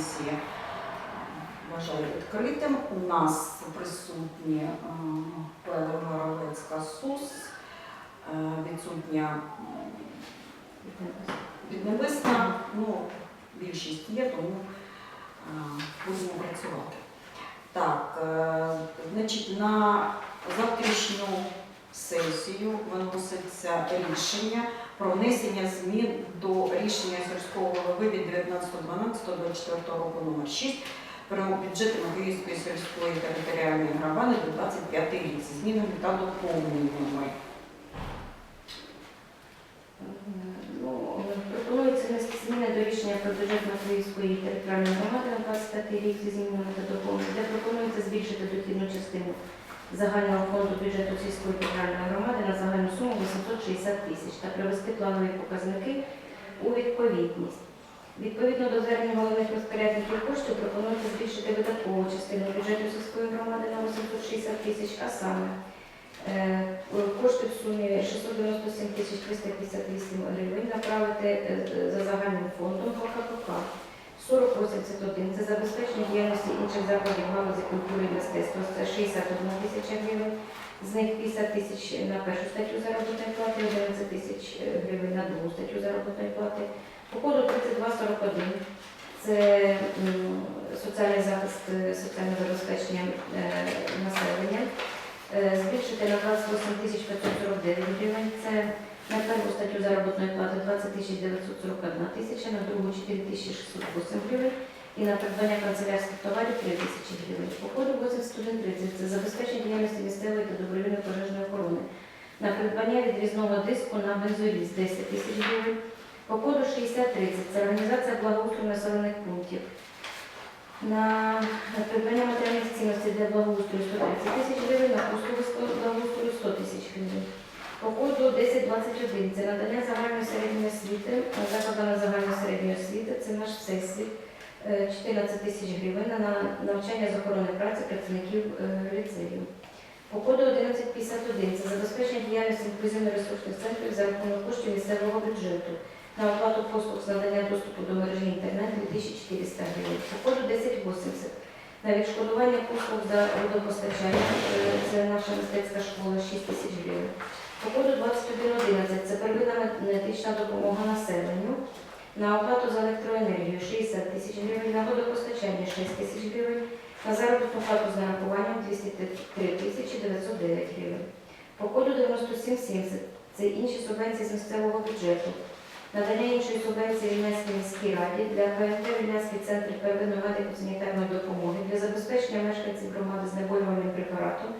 комісії вважаю відкритим. У нас присутні е, Павел Горовецька СУС, е, відсутня м, Піднебесна, ну, більшість є, тому е, будемо працювати. Так, е, значить, на завтрашню сесію виноситься рішення про внесення змін до рішення сільського голови від 19.12.24 року номер 6 про бюджет Матвіївської сільської територіальної громади до 25 рік зі змінами та доповненнями. Ну, пропонується внести зміни до рішення про бюджет Матвіївської територіальної громади на 25 рік зі змінами та доповненнями, де пропонується збільшити дохідну частину загального фонду бюджету сільської територіальної громади на загальну суму 860 тисяч та привести планові показники у відповідність. Відповідно до звернень головних розпорядників коштів пропонується збільшити видаткову частину бюджету сільської громади на 860 тисяч, а саме е, кошти в сумі 697 тисяч 358 гривень направити е, за загальним фондом по КПК. 4081 це забезпечення діяльності інших закладів галузі культури і мистецтва, це 61 тисяча гривень, з них 50 тисяч на першу статтю заробітної плати, 11 тисяч гривень на другу статтю заробітної плати. По коду 3241 це соціальний захист е, соціального забезпечення е, населення. Е, Збільшити на 28 тисяч 549 гривень. На першу статтю заробітної плати 20 941 тисяча, на другу 4 тисячі 608 гривень і на придбання канцелярських товарів 3 тисячі гривень. По коду 8130 це забезпечення діяльності місцевої та добровільної пожежної охорони. На придбання відрізного диску на бензоліз 10 тисяч гривень. По коду 6030 це організація благоустрою населених пунктів. На придбання матеріальних цінностей для благоустрою 130 тисяч гривень, на послуги благоустрою 100 тисяч гривень. По коду 1021 це надання загальної середньої освіти, закладами загальної середньої освіти, це наш всесвіт, е, 14 тисяч гривень на навчання з охорони праці працівників е, ліцею. По коду 1151 це забезпечення діяльності інклюзивно-ресурсних центрів за рахунок коштів місцевого бюджету на оплату послуг з надання доступу до мережі інтернет 2400 гривень. По коду 1080 на відшкодування послуг за водопостачання, е, це наша мистецька школа 6 тисяч гривень. По коду 2111 це первинна медична допомога населенню. На оплату за електроенергію 60 тисяч гривень, на водопостачання 6 тисяч гривень, на заробітну плату з нарахуванням 203 тисячі 909 гривень. По коду 9770 це інші субвенції з місцевого бюджету. Надання іншої субвенції Вільнянській міській раді для ПМТ Вільнянський центр первинної медико-санітарної допомоги для забезпечення мешканців громади знеболювальним препаратом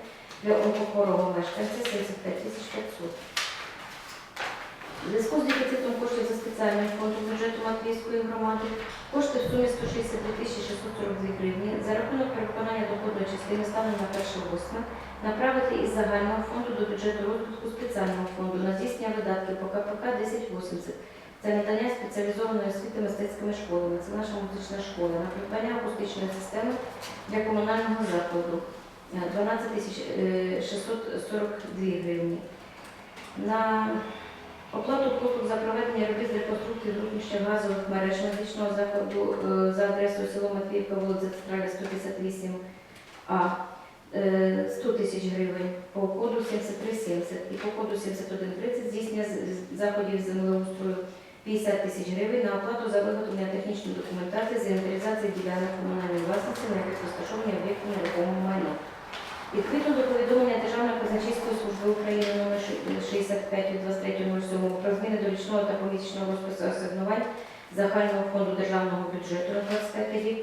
для онкохворого мешканця 75 тисяч 500. У зв'язку з дефіцитом коштів за спеціальним фондом бюджету Матвійської громади кошти в сумі 162 тисячі 642 гривні за рахунок переконання доходної частини станом на 1 направити із загального фонду до бюджету розвитку спеціального фонду на здійснення видатків по КПК 1080 це надання спеціалізованої освіти мистецькими школами. Це наша музична школа. На придбання акустичної системи для комунального закладу 12 е, 642 гривні. На оплату послуг за проведення робіт з реконструкції зручніших газових мереж медичного закладу е, за адресою село Матвіївка, вулиця Центральна, 158А. е, 100 тисяч гривень по коду 7370 і по коду 7130 здійснення заходів землеустрою 50 тисяч гривень на оплату за виготовлення технічної документації з інвентаризації ділянок комунальної власності на яких розташовані об'єкти нерухомого майна. Відповідно до повідомлення Державної казначейської служби України номер 65 від 23.07 про зміни до річного та помісячного розпису асигнувань загального фонду державного бюджету на 25 рік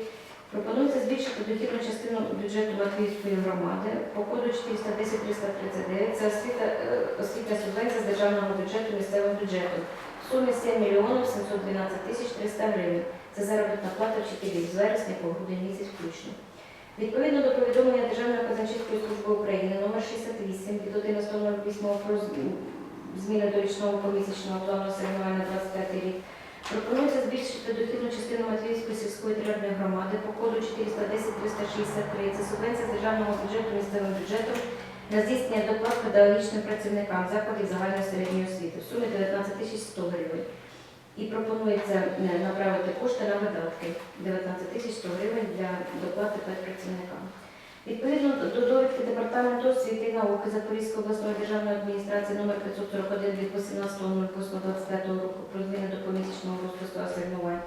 пропонується збільшити дохідну частину бюджету Латвійської громади по коду 410-339. Це освіта, е, освітня субвенція з державного бюджету місцевим бюджетом в сумі 7 мільйонів 712 тисяч 300 гривень. Це заробітна плата вчителів з вересня по грудень місяць включно. Відповідно до повідомлення Державної казначейської служби України номер 68 від 11.08 про зміни до річного помісячного плану на 25 рік, пропонується збільшити дохідну частину Матвіївської сільської територіальної громади по коду 410-363. Це субвенція з державного бюджету місцевим бюджетом на здійснення доплат педагогічним працівникам закладів загальної середньої освіти в сумі 19 100 гривень. І пропонується е, направити кошти на видатки 19 тисяч 100 гривень для доплати педпрацівникам. Відповідно до довідки Департаменту освіти і науки Запорізької обласної державної адміністрації номер 541 від 18.08.25 року про зміни до помісячного розпису асигнувань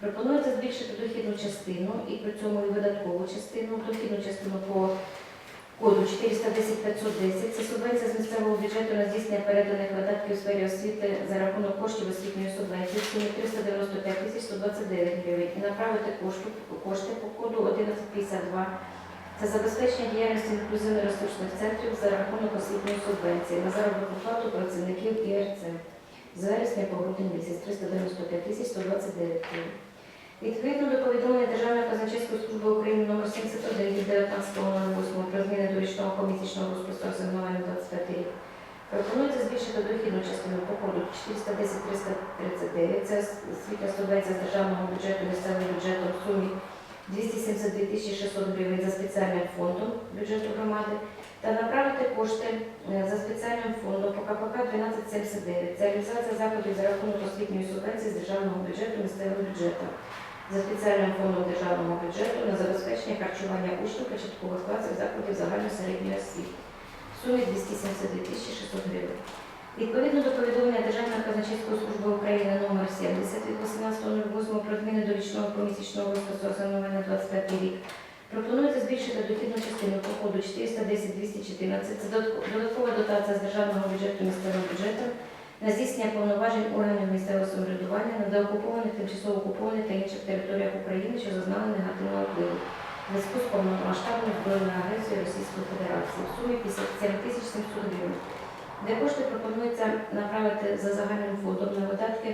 пропонується збільшити дохідну частину і при цьому і видаткову частину. Дохідну частину по коду 410 510 це субвенція з місцевого бюджету на здійснення переданих видатків у сфері освіти за рахунок коштів освітньої субвенції в сумі 395 тисяч 129 гривень і направити кошти, кошти по коду 1152 це забезпечення діяльності інклюзивно-ресурсних центрів за рахунок освітньої субвенції на заробітну плату працівників ІРЦ. З вересня по грудень місяць 395 тисяч 129 гривень. Відповідно до повідомлення Державної казначейської служби України номер 71 від 19.08 про зміни до річного комісячного розпису асигнування 25 рік, пропонується збільшити дохідну частину по коду 410-339, це освітня субвенція з державного бюджету місцевим бюджетом в сумі 272 тисячі 600 гривень за спеціальним фондом бюджету громади та направити кошти е, за спеціальним фондом по КПК 1279. Це реалізація заходів за рахунок освітньої субвенції з державного бюджету місцевого бюджету за спеціальним фондом державного бюджету на забезпечення харчування учнів початкових класів закладів загальної середньої освіти в сумі 272 тисячі 600 гривень. Відповідно до повідомлення Державної казначейської служби України номер 70 від 18.08 про зміни до річного помісячного розпису асигнування 25 рік, пропонується збільшити дохідну частину по коду 410-214. Це додатко- додаткова дотація з державного бюджету місцевим бюджетом на здійснення повноважень органів місцевого самоврядування на деокупованих, тимчасово окупованих та інших територіях України, що зазнали негативного впливу. В зв'язку з повномасштабною збройною агресією Російської Федерації в сумі 57 тисяч 700 гривень, де кошти пропонується направити за загальним фондом на видатки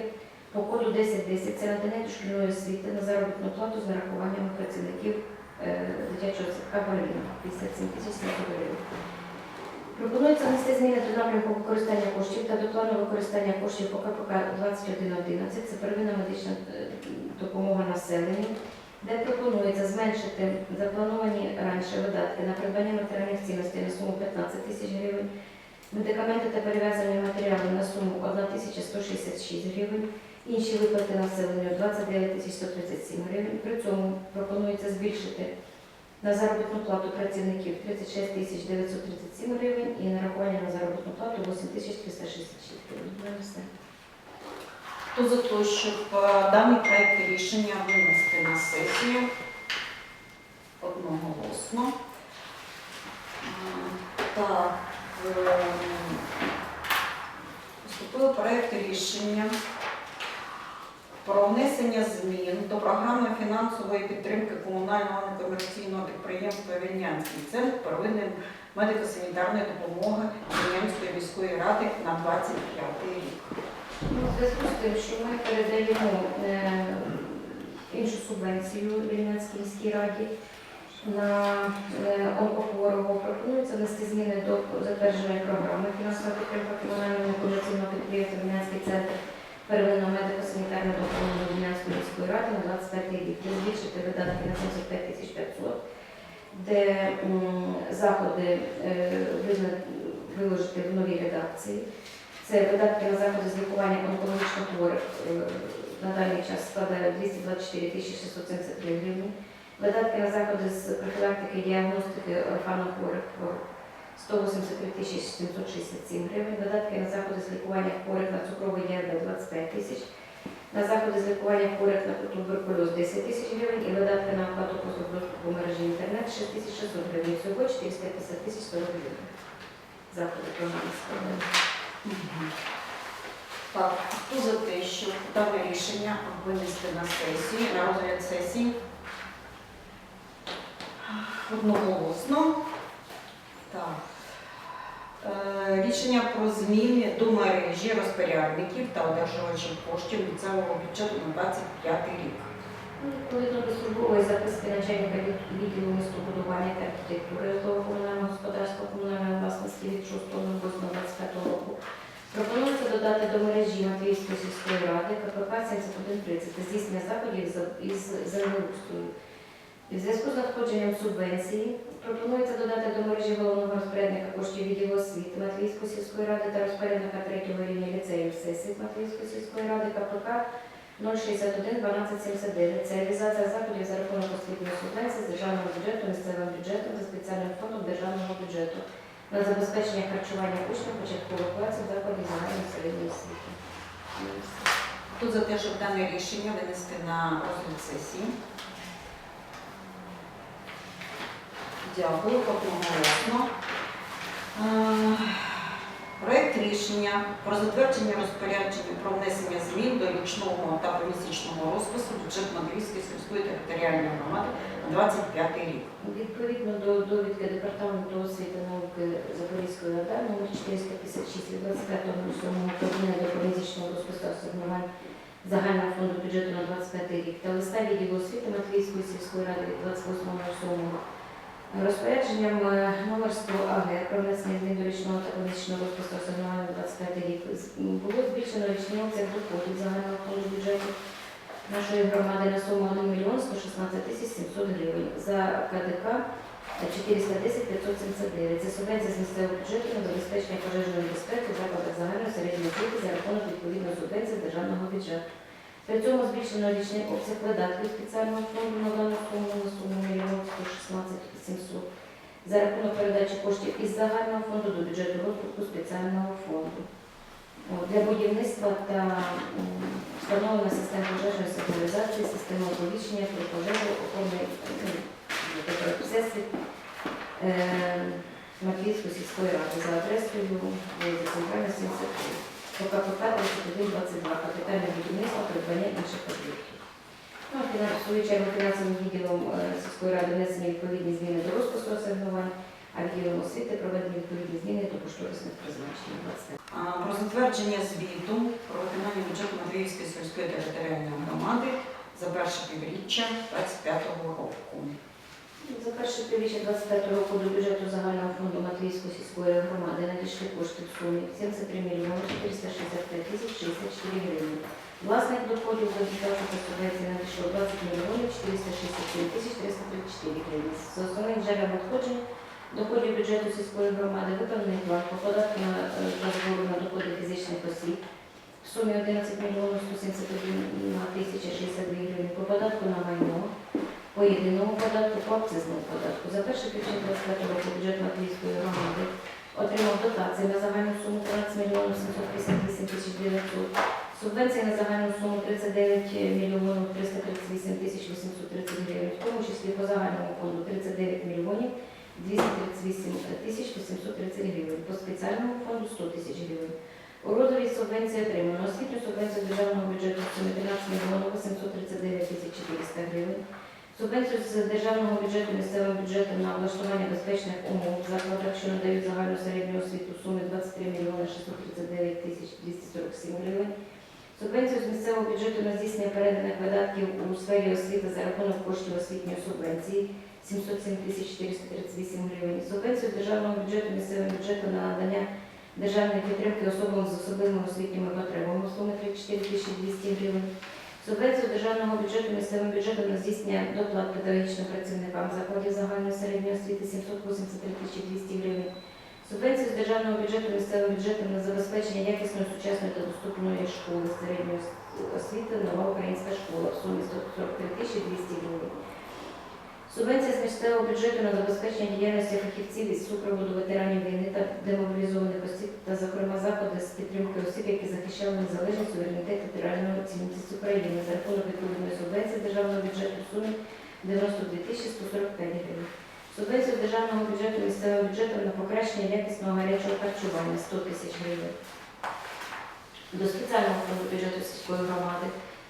по коду 1010 це надання дошкільної освіти на заробітну плату з нарахуванням працівників е, дитячого садка Баліна 57 тисяч 700 гривень. Пропонується внести зміни до напрямку використання коштів та до плану використання коштів по КПК 2111, це первинна медична е, допомога населенню, де пропонується зменшити заплановані раніше видатки на придбання матеріальних цінностей на суму 15 тисяч гривень, медикаменти та перев'язані матеріали на суму 1 тисяча 166 гривень, інші виплати населенню 29 тисяч 137 гривень. При цьому пропонується збільшити на заробітну плату працівників 36 тисяч 937 гривень і нарахування на заробітну плату 8 тисяч 366 гривень. Хто за те, щоб е, даний проект рішення винести на сесію одноголосно? Так, ем, поступив проект рішення про внесення змін до програми фінансової підтримки комунального некомерційного підприємства Вільнянський центр первинної медико-санітарної допомоги Вільнянської міської ради на 25 рік. Ну, в зв'язку з тим, що ми передаємо е, іншу субвенцію Вільнянській міській раді на е, онкохворого, пропонується внести зміни до затвердженої програми фінансова підтримка комунального некомерційного підприємства Вільнянський центр первинної медико-санітарної допомоги міської ради на 25 рік, де видатки на 75 тисяч 500, де заходи е, виложити в новій редакції. Це видатки на заходи з лікування онкологічних хворих е, на даний час складають 224 тисячі 673 гривні. Видатки на заходи з профілактики діагностики орфанохворих хвороб 183 тисячі 767 гривень. Видатки на заходи з лікування хворих на цукровий діабет 25 тисяч. На заходи з лікування хворих на туберкульоз 10 тисяч гривень і видатки на оплату послуг доступу мережі інтернет 6 тисяч 600 гривень. Всього 450 тисяч 40 гривень. Заходи програми. Так, хто за те, щоб дане рішення винести на сесію, на розгляд сесії? Одноголосно. Так. Е, Рішення про зміни до мережі розпорядників та одержувачів коштів місцевого бюджету на 25 рік. Ну, Відповідно до службової записки начальника від- відділу містобудування та архітектури житлово-комунального господарства комунальної власності від 6.08.25 року пропонується додати до мережі Матвіївської сільської ради КПК 7130 та здійснення заходів із землеустрою. В зв'язку з надходженням субвенції пропонується додати до мережі головного розпорядника коштів відділу освіти Матвійської сільської ради та розпорядника третього рівня ліцеїв сесії Матвійської сільської ради КПК 061 1279. Це реалізація заходів за рахунок освітньої субвенції з державного бюджету, місцевим бюджетом за спеціальним фондом державного бюджету на забезпечення харчування учнів початкових класів закладів загальної середньої освіти. Хто за те, щоб дане рішення винести на розгляд сесії? Дякую, одноголосно. Е, Проект рішення про затвердження розпорядження про внесення змін до річного та помісячного розпису бюджету Мадрівської сільської територіальної громади на 25 рік. Відповідно до довідки Департаменту освіти науки Запорізької ОДА номер 456 від 25.07 про зміни до помісячного розпису асигнувань загального фонду бюджету на 25 рік та листа відділу освіти Матвійської сільської ради від 28.07 Розпорядженням е, номер 100 АГ про внесення змін до річного та помісячного розпису асигнування на 25 рік було збільшено річний обсяг доходів загального фонду бюджету нашої громади на суму 1 мільйон 116 тисяч 700 гривень. За КДК 410 579. Це субвенція з місцевого бюджету на забезпечення пожежної безпеки в закладах загальної середньої освіти за рахунок відповідної субвенції державного бюджету. При цьому збільшено річний обсяг видатків спеціального фонду на дану суму на суму 1 116 700 за рахунок передачі коштів із загального фонду до бюджету розвитку спеціального фонду. Для будівництва та встановлення систем пожежної сигналізації, системи оповіщення про пожежу, охорони е, Матвійської сільської ради за адресою Центральна 73. По КПК 3122 капітальне будівництво, придбання інших об'єктів. Ну, а свою чергу фінансовим відділом е, сільської ради внесені відповідні зміни до розпису асигнувань, а відділом освіти проведені відповідні зміни до кошторисних призначень. Про затвердження звіту про виконання бюджету Матвіївської сільської територіальної громади за перше півріччя 25 року. За перше півріччя 25 року до бюджету загального фонду Матвійської сільської громади надійшли кошти в сумі 73 мільйони 465 тисяч 64 гривні. Власних доходів до бюджету та субвенції надійшло 20 мільйонів 467 тисяч 334 гривні. З основних джерел надходжень доходів бюджету сільської громади виконаний план по податку на, е, на доходи фізичних осіб в сумі 11 мільйонів 171 тисяча 62 гривні по податку на майно, по єдиному податку, по акцизному податку. За перше півріччя 25 року бюджет Матвійської громади отримав дотації на загальну суму 13 мільйонів 758 тисяч 900, субвенції на загальну суму 39 мільйонів 338 тисяч 830 гривень, в тому числі по загальному фонду 39 мільйонів 238 тисяч 830 гривень, по спеціальному фонду 100 тисяч гривень. У розмірі субвенції отримано освітню субвенцію державного бюджету в сумі 13 мільйонів 839 тисяч 400 гривень, Субвенцію з державного бюджету місцевим бюджетом на облаштування безпечних умов в закладах, що надають загальну середню освіту в сумі 23 мільйони 639 тисяч 247 гривень. Субвенцію з місцевого бюджету на здійснення переданих видатків у сфері освіти за рахунок коштів освітньої субвенції 707 тисяч 438 гривень. Субвенцію з державного бюджету місцевим бюджетом на надання державної підтримки особам з особливими освітніми потребами в сумі 34 тисячі 200 гривень. Субвенцію державного бюджету місцевим бюджетом на здійснення доплат педагогічним працівникам закладів загальної середньої освіти 783 тисячі 200 гривень. Субвенцію з державного бюджету місцевим бюджетом на забезпечення якісної, сучасної та доступної школи середньої освіти нова українська школа в сумі 143 тисячі 200 гривень. Субвенція з місцевого бюджету на забезпечення діяльності фахівців із супроводу ветеранів війни та демобілізованих осіб та, зокрема, заходи з підтримки осіб, які захищали незалежність, суверенітет та України за рахунок відповідної субвенції державного бюджету в сумі 92 тисячі 145 гривень. Субвенцію державного бюджету місцевим бюджетом на покращення якісного гарячого харчування 100 тисяч гривень. До спеціального фонду бюджету сільської громади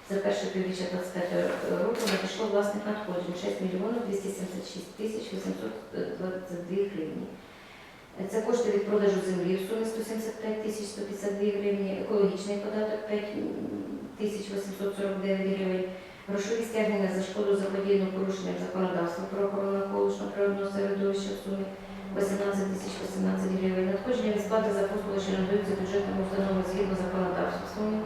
за перше півріччя 25 року надійшло власних надходжень 6 мільйонів 276 тисяч 822 гривні. Це кошти від продажу землі в сумі 175 тисяч 152 гривні, екологічний податок 5 тисяч 849 гривень, грошові стягнення за шкоду заподіяну порушенням законодавства про охорону навколишнього природного середовища в сумі 18 тисяч 18 гривень, надходження від сплати за послуги, що надаються бюджетним установам згідно законодавства в сумі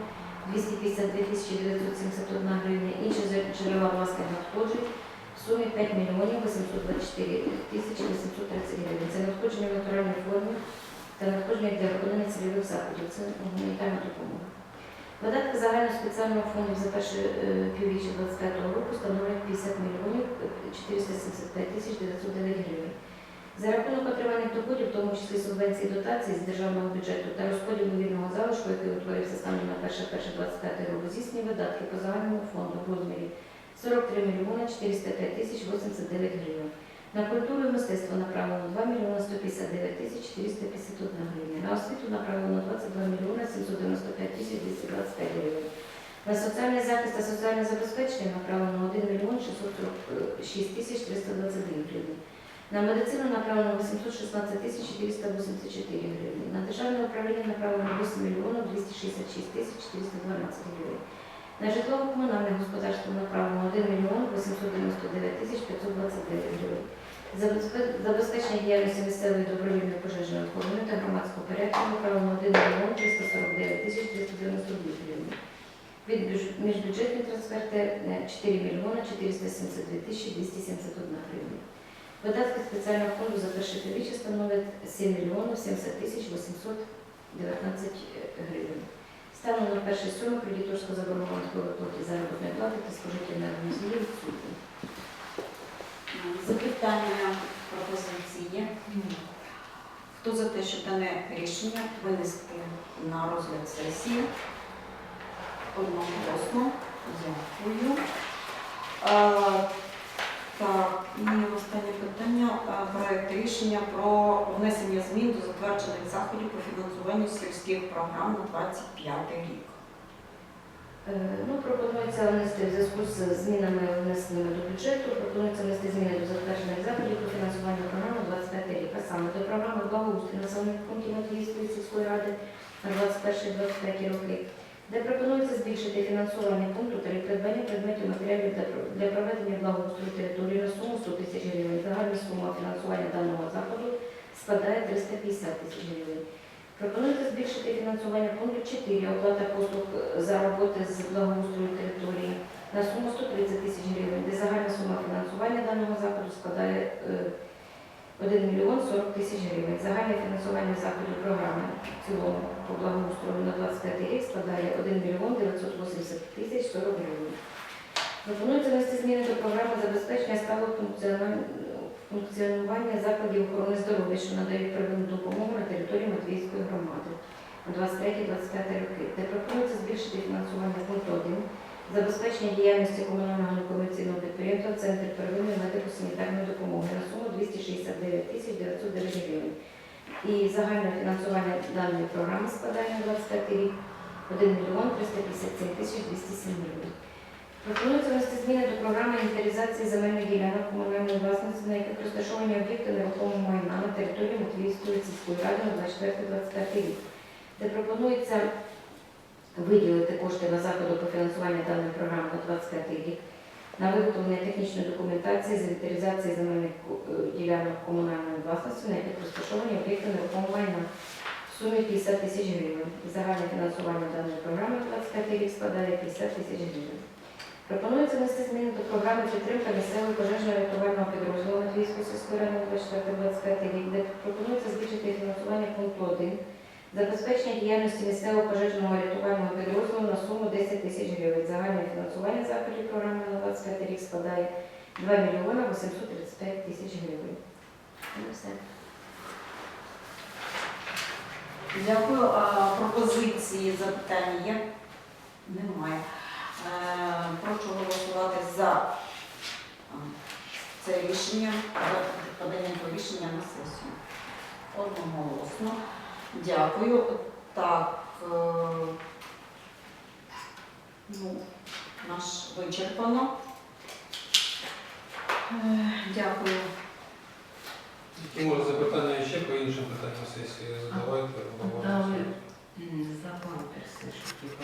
252 тисячі 971 гривня, інші джерела власних надходжень в сумі 5 мільйонів 824 тисячі 830 гривень. Це надходження в натуральній формі та надходження для виконання цільових заходів. Це гуманітарна допомога. Видатки загального спеціального фонду за перше е, півріччя 2025 року становлять 50 мільйонів 475 тисяч 909 гривень. За рахунок отриманих доходів, в тому числі субвенції і дотацій з державного бюджету та розподілу вільного залишку, який утворився станом на 1.1.25 року, здійснює видатки по загальному фонду в розмірі 43 мільйони 405 тисяч 89 гривень. На культуру і мистецтво направлено 2 мільйони 159 тисяч 451 гривня. На освіту направлено 22 мільйони 795 тисяч 225 гривень. На соціальний захист та соціальне забезпечення направлено 1 мільйон 646 тисяч 321 гривень. На медицину направлено 816 тисяч 484 гривні. На державне управління направлено 8 мільйонів 266 тисяч 412 гривень. На житлово-комунальне господарство направлено 1 мільйон 899 тисяч 529 гривень. Забезпе- Забезпечення діяльності місцевої добровільної пожежної охорони та громадського порядку направлено 1 мільйон 349 тисяч 392 гривень. Від міжбюджетні трансферти е, 4 мільйони 472 тисячі 271 гривень. Видатки спеціального фонду за перше півріччя становлять 7 мільйонів 70 тисяч 819 гривень. Станом на перший сьомий кредиторська заборгованість по виплаті заробітної плати та спожиття енергоносіїв відсутні. Запитання, пропозиції. Хто за те, щоб дане рішення винести на розгляд сесії? Одноголосно. Дякую. Так, і останнє питання. Проект рішення про внесення змін до затверджених заходів по фінансуванню сільських програм на 25 рік. Е, Ну, пропонується внести в зв'язку з змінами внесеними до бюджету, пропонується внести зміни до затверджених заходів по фінансуванню програми 25 рік, а саме до програми благоустрою населених пунктів Матвіївської сільської ради на 21-25 роки, де пропонується збільшити фінансування пункту та придбання предметів матеріалів для проведення благоустрою території на суму 100 тисяч гривень. Загальна сума фінансування даного заходу складає 350 тисяч гривень. Пропонується збільшити фінансування пункту 4 оплата послуг за роботи з благоустрою території на суму 130 тисяч гривень, де загальна сума фінансування даного заходу складає е, 1 мільйон 40 тисяч гривень. Загальне фінансування заходу програми в цілому по благоустрою на 25 рік складає 1 мільйон 980 тисяч 40 гривень. Пропонується внести зміни до програми забезпечення сталого функціонування закладів охорони здоров'я, що надають первинну допомогу На 23-25 роки, де пропонується збільшити фінансування пункту 1 забезпечення діяльності комунального некомерційного підприємства Центр первинної медико-санітарної допомоги на суму 269 тисяч 909 гривень. І загальне фінансування даної програми складає на 25 рік 1 мільйон 357 тисяч 207 гривень. Пропонується внести зміни до програми інвентаризації земельних ділянок комунальної власності, на яких розташовані об'єкти нерухомого майна на території Матвіївської сільської ради на 24-25 рік, де пропонується виділити кошти на заходи по фінансуванню даної програми на 25 рік на виготовлення технічної документації з інвентаризації земельних е, ділянок комунальної власності, на яких розташовані об'єкти нерухомого майна в сумі 50 тисяч гривень. Загальне фінансування даної програми на 25 рік складає 50 тисяч гривень. Пропонується внести зміни до програми підтримка місцевого пожежно-рятувального підрозділу сільської ради 24-25 рік, де пропонується збільшити фінансування пункту 1, забезпечення діяльності місцевого пожежного рятувального підрозділу на суму 10 тисяч гривень. Загальне фінансування заходів програми на 25 рік складає 2 мільйона 835 тисяч гривень. Ну. Дякую. А пропозиції, запитання є? Немає. Е, Прошу голосувати за це рішення, за подання по рішення на сесію. Одноголосно. Дякую. Так, е, ну, наш вичерпано. Е, Дякую. Може запитання ще по іншим питанням сесії задавайте. За памперси,